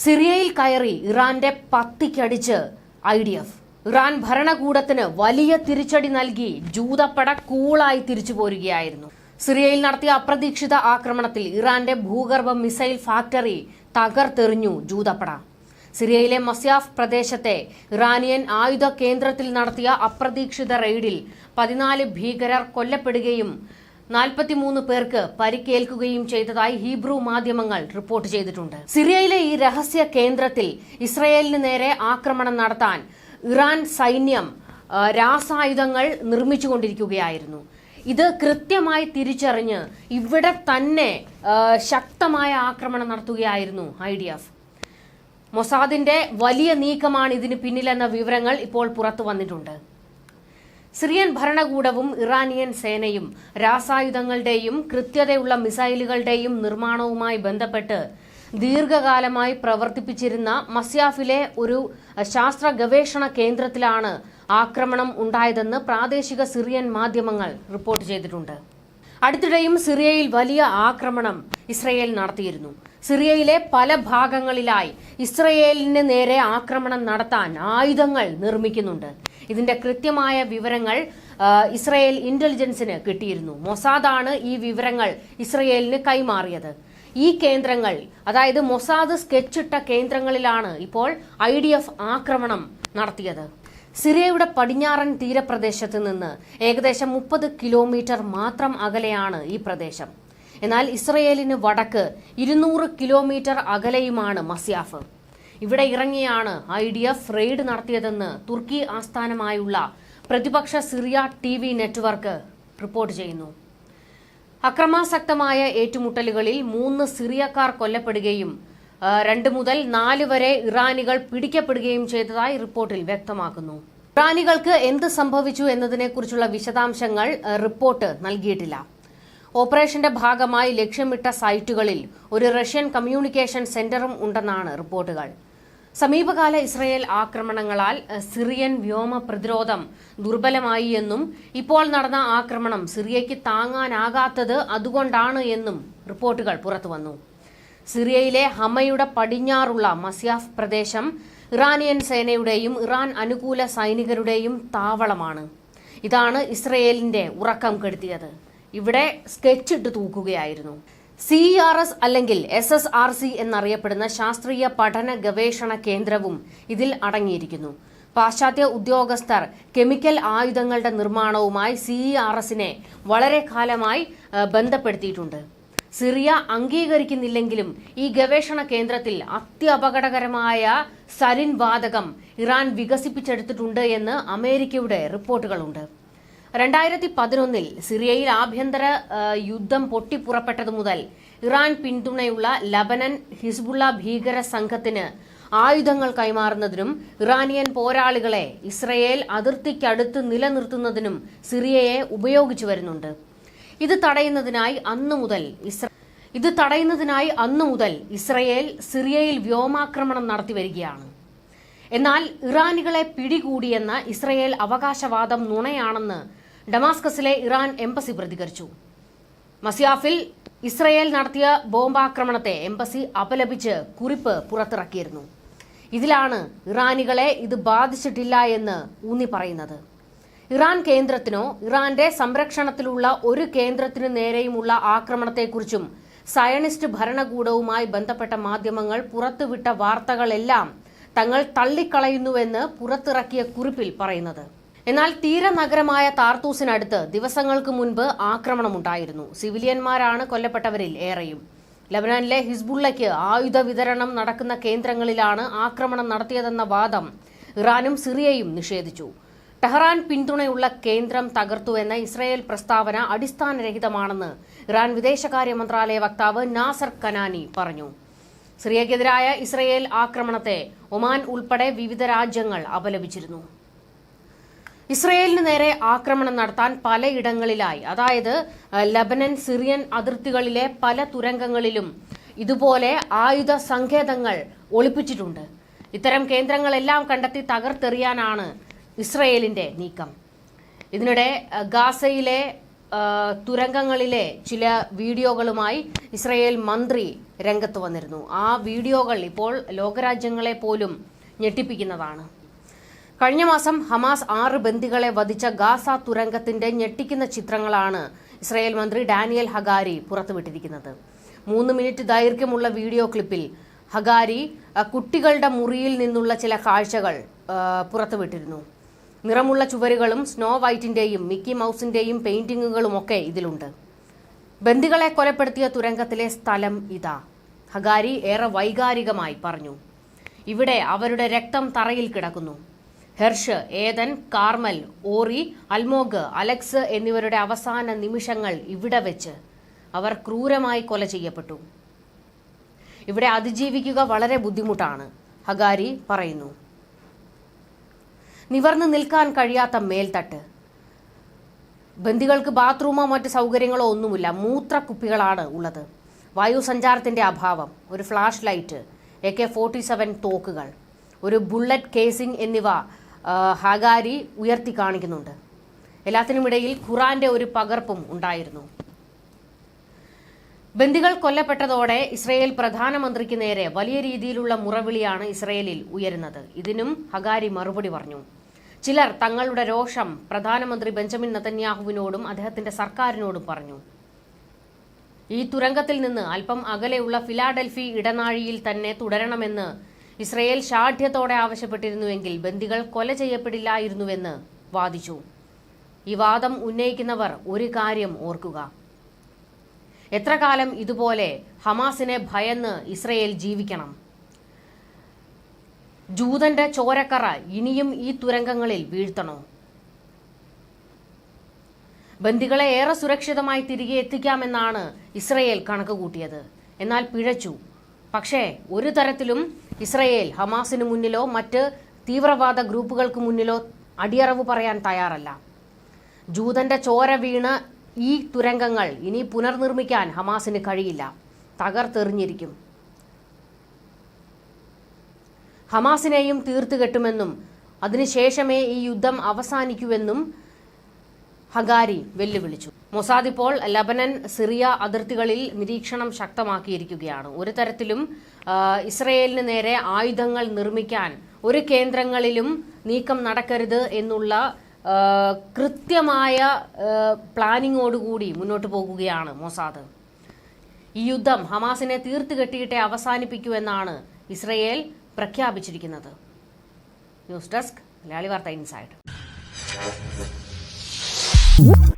സിറിയയിൽ കയറി ഇറാന്റെ പത്തിക്കടിച്ച് ഐ ഡി എഫ്. ഇറാൻ ഭരണകൂടത്തിന് വലിയ തിരിച്ചടി നൽകി ജൂതപ്പട കൂളായി തിരിച്ചു പോരുകയായിരുന്നു. സിറിയയിൽ നടത്തിയ അപ്രതീക്ഷിത ആക്രമണത്തിൽ ഇറാന്റെ ഭൂഗർഭ മിസൈൽ ഫാക്ടറി തകർത്തെറിഞ്ഞു ജൂതപ്പട. സിറിയയിലെ മസ്യാഫ് പ്രദേശത്തെ ഇറാനിയൻ ആയുധ കേന്ദ്രത്തിൽ നടത്തിയ അപ്രതീക്ഷിത റെയ്ഡിൽ പതിനാല് ഭീകരർ കൊല്ലപ്പെടുകയും നാൽപ്പത്തിമൂന്ന് പേർക്ക് പരിക്കേൽക്കുകയും ചെയ്തതായി ഹീബ്രു മാധ്യമങ്ങൾ റിപ്പോർട്ട് ചെയ്തിട്ടുണ്ട്. സിറിയയിലെ ഈ രഹസ്യ കേന്ദ്രത്തിൽ ഇസ്രയേലിന് നേരെ ആക്രമണം നടത്താൻ ഇറാൻ സൈന്യം രാസായുധങ്ങൾ നിർമ്മിച്ചുകൊണ്ടിരിക്കുകയായിരുന്നു. ഇത് കൃത്യമായി തിരിച്ചറിഞ്ഞ് ഇവിടെ തന്നെ ശക്തമായ ആക്രമണം നടത്തുകയായിരുന്നു ഐ ഡി എഫ് മൊസാദിന്റെ വലിയ നീക്കമാണ് ഇതിന് പിന്നിലെന്ന വിവരങ്ങൾ ഇപ്പോൾ പുറത്തു വന്നിട്ടുണ്ട്. സിറിയൻ ഭരണകൂടവും ഇറാനിയൻ സേനയും രാസായുധങ്ങളുടെയും കൃത്യതയുള്ള മിസൈലുകളുടെയും നിർമ്മാണവുമായി ബന്ധപ്പെട്ട് ദീർഘകാലമായി പ്രവർത്തിപ്പിച്ചിരുന്ന മസ്യാഫിലെ ഒരു ശാസ്ത്ര ഗവേഷണ കേന്ദ്രത്തിലാണ് ആക്രമണം ഉണ്ടായതെന്ന് പ്രാദേശിക സിറിയൻ മാധ്യമങ്ങൾ റിപ്പോർട്ട് ചെയ്തിട്ടുണ്ട്. അടുത്തിടെയും സിറിയയിൽ വലിയ ആക്രമണം ഇസ്രയേൽ നടത്തിയിരുന്നു. സിറിയയിലെ പല ഭാഗങ്ങളിലായി ഇസ്രയേലിന് നേരെ ആക്രമണം നടത്താൻ ആയുധങ്ങൾ നിർമ്മിക്കുന്നുണ്ട്. ഇതിന്റെ കൃത്യമായ വിവരങ്ങൾ ഇസ്രയേൽ ഇന്റലിജൻസിന് കിട്ടിയിരുന്നു. മൊസാദാണ് ഈ വിവരങ്ങൾ ഇസ്രയേലിന് കൈമാറിയത്. ഈ കേന്ദ്രങ്ങൾ അതായത് മൊസാദ് സ്കെച്ചിട്ട കേന്ദ്രങ്ങളിലാണ് ഇപ്പോൾ ഐ ആക്രമണം നടത്തിയത്. സിറിയയുടെ പടിഞ്ഞാറൻ തീരപ്രദേശത്ത് നിന്ന് ഏകദേശം മുപ്പത് കിലോമീറ്റർ മാത്രം അകലെയാണ് ഈ പ്രദേശം. എന്നാൽ ഇസ്രയേലിന് വടക്ക് ഇരുന്നൂറ് കിലോമീറ്റർ അകലെയുമാണ് മസിയാഫ്. ഇവിടെ ഇറങ്ങിയാണ് ഐ ഡി എഫ് റെയ്ഡ് നടത്തിയതെന്ന് തുർക്കി ആസ്ഥാനമായുള്ള പ്രതിപക്ഷ Syria T V network report ചെയ്യുന്നു. അക്രമാസക്തമായ ഏറ്റുമുട്ടലുകളിൽ മൂന്ന് സിറിയക്കാർ കൊല്ലപ്പെടുകയും രണ്ട് മുതൽ നാല് വരെ ഇറാനികൾ പിടിക്കപ്പെടുകയും ചെയ്തതായി റിപ്പോർട്ടിൽ വ്യക്തമാക്കുന്നു. ഇറാനികൾക്ക് എന്ത് സംഭവിച്ചു എന്നതിനെക്കുറിച്ചുള്ള വിശദാംശങ്ങൾ റിപ്പോർട്ട് നൽകിയിട്ടില്ല. ഓപ്പറേഷന്റെ ഭാഗമായി ലക്ഷ്യമിട്ട സൈറ്റുകളിൽ ഒരു റഷ്യൻ കമ്മ്യൂണിക്കേഷൻ സെന്ററും ഉണ്ടെന്നാണ് റിപ്പോർട്ടുകൾ. സമീപകാല ഇസ്രയേൽ ആക്രമണങ്ങളാൽ സിറിയൻ വ്യോമ പ്രതിരോധം ദുർബലമായി എന്നും ഇപ്പോൾ നടന്ന ആക്രമണം സിറിയയ്ക്ക് താങ്ങാനാകാത്തത് അതുകൊണ്ടാണ് എന്നും റിപ്പോർട്ടുകൾ പുറത്തുവന്നു. സിറിയയിലെ ഹമയുടെ പടിഞ്ഞാറുള്ള മസ്യാഫ് പ്രദേശം ഇറാനിയൻ സേനയുടെയും ഇറാൻ അനുകൂല സൈനികരുടെയും താവളമാണ്. ഇതാണ് ഇസ്രയേലിന്റെ ഉറക്കം കെടുത്തിയത്. ഇവിടെ സ്കെച്ച് ഇട്ട് തൂക്കുകയായിരുന്നു. സി ആർ എസ് അല്ലെങ്കിൽ എസ് എസ് ആർ സി എന്നറിയപ്പെടുന്ന ശാസ്ത്രീയ പഠന ഗവേഷണ കേന്ദ്രവും ഇതിൽ അടങ്ങിയിരിക്കുന്നു. പാശ്ചാത്യ ഉദ്യോഗസ്ഥർ കെമിക്കൽ ആയുധങ്ങളുടെ നിർമ്മാണവുമായി സി ആർ എസിനെ വളരെ കാലമായി ബന്ധപ്പെടുത്തിയിട്ടുണ്ട്. സിറിയ അംഗീകരിക്കുന്നില്ലെങ്കിലും ഈ ഗവേഷണ കേന്ദ്രത്തിൽ അത്യപകടകരമായ സരിൻ വാതകം ഇറാൻ വികസിപ്പിച്ചെടുത്തിട്ടുണ്ട് എന്ന് അമേരിക്കയുടെ റിപ്പോർട്ടുകളുണ്ട്. രണ്ടായിരത്തി പതിനൊന്നിൽ സിറിയയിൽ ആഭ്യന്തര യുദ്ധം പൊട്ടിപ്പുറപ്പെട്ടതു മുതൽ ഇറാൻ പിന്തുണയുള്ള ലബനൻ ഹിസ്ബുള്ള ഭീകര സംഘത്തിന് ആയുധങ്ങൾ കൈമാറുന്നതിനും ഇറാനിയൻ പോരാളികളെ ഇസ്രയേൽ അതിർത്തിക്കടുത്ത് നിലനിർത്തുന്നതിനും സിറിയയെ ഉപയോഗിച്ചു വരുന്നുണ്ട്. ഇത് തടയുന്നതിനായി അന്നു മുതൽ ഇത് തടയുന്നതിനായി അന്നു മുതൽ ഇസ്രയേൽ സിറിയയിൽ വ്യോമാക്രമണം നടത്തി വരികയാണ്. എന്നാൽ ഇറാനികളെ പിടികൂടിയെന്ന ഇസ്രയേൽ അവകാശവാദം നുണയാണെന്ന് ഡമാസ്കസിലെ ഇറാൻ എംബസി പ്രതികരിച്ചു. മസിയാഫിൽ ഇസ്രയേൽ നടത്തിയ ബോംബാക്രമണത്തെ എംബസി അപലപിച്ച് കുറിപ്പ് പുറത്തിറക്കിയിരുന്നു. ഇതിലാണ് ഇറാനികളെ ഇത് ബാധിച്ചിട്ടില്ല എന്ന് ഊന്നി പറയുന്നത്. ഇറാൻ കേന്ദ്രത്തിനോ ഇറാന്റെ സംരക്ഷണത്തിലുള്ള ഒരു കേന്ദ്രത്തിനു നേരെയുമുള്ള ആക്രമണത്തെക്കുറിച്ചും സയനിസ്റ്റ് ഭരണകൂടവുമായി ബന്ധപ്പെട്ട മാധ്യമങ്ങൾ പുറത്തുവിട്ട വാർത്തകളെല്ലാം തങ്ങൾ തള്ളിക്കളയുന്നുവെന്ന് പുറത്തിറക്കിയ കുറിപ്പിൽ പറയുന്നത്. എന്നാൽ തീരനഗരമായ താർത്തൂസിനടുത്ത് ദിവസങ്ങൾക്ക് മുൻപ് ആക്രമണമുണ്ടായിരുന്നു. സിവിലിയന്മാരാണ് കൊല്ലപ്പെട്ടവരിൽ ഏറെയും. ലബനാനിലെ ഹിസ്ബുള്ളയ്ക്ക് ആയുധ വിതരണം നടക്കുന്ന കേന്ദ്രങ്ങളിലാണ് ആക്രമണം നടത്തിയതെന്ന വാദം ഇറാനും സിറിയയും നിഷേധിച്ചു. ടെഹ്റാൻ പിന്തുണയുള്ള കേന്ദ്രം തകർത്തുവെന്ന ഇസ്രയേൽ പ്രസ്താവന അടിസ്ഥാനരഹിതമാണെന്ന് ഇറാൻ വിദേശകാര്യ മന്ത്രാലയ വക്താവ് നാസർ കനാനി പറഞ്ഞു. സിറിയക്കെതിരായ ഇസ്രയേൽ ആക്രമണത്തെ ഒമാൻ ഉൾപ്പെടെ വിവിധ രാജ്യങ്ങൾ അപലപിച്ചിരുന്നു. ഇസ്രയേലിന് നേരെ ആക്രമണം നടത്താൻ പലയിടങ്ങളിലായി. അതായത് ലബനൻ സിറിയൻ അതിർത്തികളിലെ പല തുരങ്കങ്ങളിലും ഇതുപോലെ ആയുധ സങ്കേതങ്ങൾ ഒളിപ്പിച്ചിട്ടുണ്ട്. ഇത്തരം കേന്ദ്രങ്ങളെല്ലാം കണ്ടെത്തി തകർത്തെറിയാനാണ് ഇസ്രയേലിന്റെ നീക്കം. ഇതിനിടെ ഗാസയിലെ തുരങ്കങ്ങളിലെ ചില വീഡിയോകളുമായി ഇസ്രയേൽ മന്ത്രി രംഗത്ത് വന്നിരുന്നു. ആ വീഡിയോകൾ ഇപ്പോൾ ലോകരാജ്യങ്ങളെ പോലും ഞെട്ടിപ്പിക്കുന്നതാണ്. കഴിഞ്ഞ മാസം ഹമാസ് ആറ് ബന്ദികളെ വധിച്ച ഗാസ തുരങ്കത്തിന്റെ ഞെട്ടിക്കുന്ന ചിത്രങ്ങളാണ് ഇസ്രായേൽ മന്ത്രി ഡാനിയൽ ഹഗാരി പുറത്തുവിട്ടിരിക്കുന്നത്. മൂന്ന് മിനിറ്റ് ദൈർഘ്യമുള്ള വീഡിയോ ക്ലിപ്പിൽ ഹഗാരി കുട്ടികളുടെ മുറിയിൽ നിന്നുള്ള ചില കാഴ്ചകൾ പുറത്തുവിട്ടിരുന്നു. നിറമുള്ള ചുവരുകളും സ്നോ വൈറ്റിന്റെയും മിക്കി മൗസിന്റെയും പെയിന്റിങ്ങുകളും ഒക്കെ ഇതിലുണ്ട്. ബന്ദികളെ കൊലപ്പെടുത്തിയ തുരങ്കത്തിലെ സ്ഥലം ഇതാ ഹഗാരി ഏറെ വൈകാരികമായി പറഞ്ഞു. ഇവിടെ അവരുടെ രക്തം തറയിൽ കിടക്കുന്നു. ഹെർഷ് ഏതൻ കാർമൽ ഓറി അൽമോഗ് അലക്സ് എന്നിവരുടെ അവസാന നിമിഷങ്ങൾ ഇവിടെ വെച്ച് അവർ ക്രൂരമായി കൊല ചെയ്യപ്പെട്ടു. ഇവിടെ അതിജീവിക്കുക വളരെ ബുദ്ധിമുട്ടാണ് ഹഗാരി പറയുന്നു. നിവർന്നു നിൽക്കാൻ കഴിയാത്ത മേൽത്തട്ട്. ബന്ദികൾക്ക് ബാത്റൂമോ മറ്റ് സൗകര്യങ്ങളോ ഒന്നുമില്ല മൂത്രക്കുപ്പികളാണ് ഉള്ളത്. വായുസഞ്ചാരത്തിന്റെ അഭാവം ഒരു flash light A K forty seven തോക്കുകൾ. ഒരു ബുള്ളറ്റ് കേസിംഗ് എന്നിവ ഹാഗാരി ഉയർത്തി കാണിക്കുന്നുണ്ട്. എല്ലാത്തിനുമിടയിൽ ഖുറാന്റെ ഒരു പകർപ്പും ഉണ്ടായിരുന്നു. ബന്ദികൾ കൊല്ലപ്പെട്ടതോടെ ഇസ്രയേൽ പ്രധാനമന്ത്രിക്ക് നേരെ വലിയ രീതിയിലുള്ള മുറവിളിയാണ് ഇസ്രയേലിൽ ഉയരുന്നത്. ഇതിനും ഹഗാരി മറുപടി പറഞ്ഞു. ചിലർ തങ്ങളുടെ രോഷം പ്രധാനമന്ത്രി ബെഞ്ചമിൻ നതന്യാഹുവിനോടും അദ്ദേഹത്തിന്റെ സർക്കാരിനോടും പറഞ്ഞു. ഈ തുരങ്കത്തിൽ നിന്ന് അല്പം അകലെയുള്ള ഫിലാഡൽഫി ഇടനാഴിയിൽ തന്നെ തുടരണമെന്ന് ഇസ്രയേൽ ഷാഠ്യത്തോടെ ആവശ്യപ്പെട്ടിരുന്നുവെങ്കിൽ ബന്ദികൾ കൊല ചെയ്യപ്പെടില്ലായിരുന്നുവെന്ന് വാദിച്ചു. ഈ വാദം ഉന്നയിക്കുന്നവർ ഒരു കാര്യം ഓർക്കുക. എത്ര കാലം ഇതുപോലെ ഹമാസിനെ ഭയന്ന് ഇസ്രയേൽ ജീവിക്കണം? ജൂതന്റെ ചോരക്കറ ഇനിയും ഈ തുരങ്കങ്ങളിൽ വീഴ്ത്തണോ? ബന്ദികളെ ഏറെ സുരക്ഷിതമായി തിരികെ എത്തിക്കാമെന്നാണ് ഇസ്രയേൽ കണക്ക് എന്നാൽ പിഴച്ചു. പക്ഷേ ഒരു തരത്തിലും ഇസ്രയേൽ ഹമാസിന് മുന്നിലോ മറ്റ് തീവ്രവാദ ഗ്രൂപ്പുകൾക്ക് മുന്നിലോ അടിയറവ് പറയാൻ തയ്യാറല്ല. ജൂതന്റെ ചോര വീണ് ഈ തുരങ്കങ്ങൾ ഇനി പുനർനിർമ്മിക്കാൻ ഹമാസിന് കഴിയില്ല. തകർത്തെറിഞ്ഞിരിക്കും. ഹമാസിനെയും തീർത്തുകെട്ടുമെന്നും അതിനുശേഷമേ ഈ യുദ്ധം അവസാനിക്കൂവെന്നും ഹഗാരി വെല്ലുവിളിച്ചു. മൊസാദ് ഇപ്പോൾ ലബനൻ സിറിയ അതിർത്തികളിൽ നിരീക്ഷണം ശക്തമാക്കിയിരിക്കുകയാണ്. ഒരു തരത്തിലും ഇസ്രയേലിന് നേരെ ആയുധങ്ങൾ നിർമ്മിക്കാൻ ഒരു കേന്ദ്രങ്ങളിലും നീക്കം നടക്കരുത് എന്നുള്ള കൃത്യമായ പ്ലാനിങ്ങോടുകൂടി മുന്നോട്ട് പോകുകയാണ് മൊസാദ്. ഈ യുദ്ധം ഹമാസിനെ തീർത്തു കെട്ടിയിട്ടേ അവസാനിപ്പിക്കൂ എന്നാണ് ഇസ്രയേൽ പ്രഖ്യാപിച്ചിരിക്കുന്നത്. ന്യൂസ് ഡെസ്ക് മലയാളി വാർത്ത ഇൻസൈഡ്. Woo!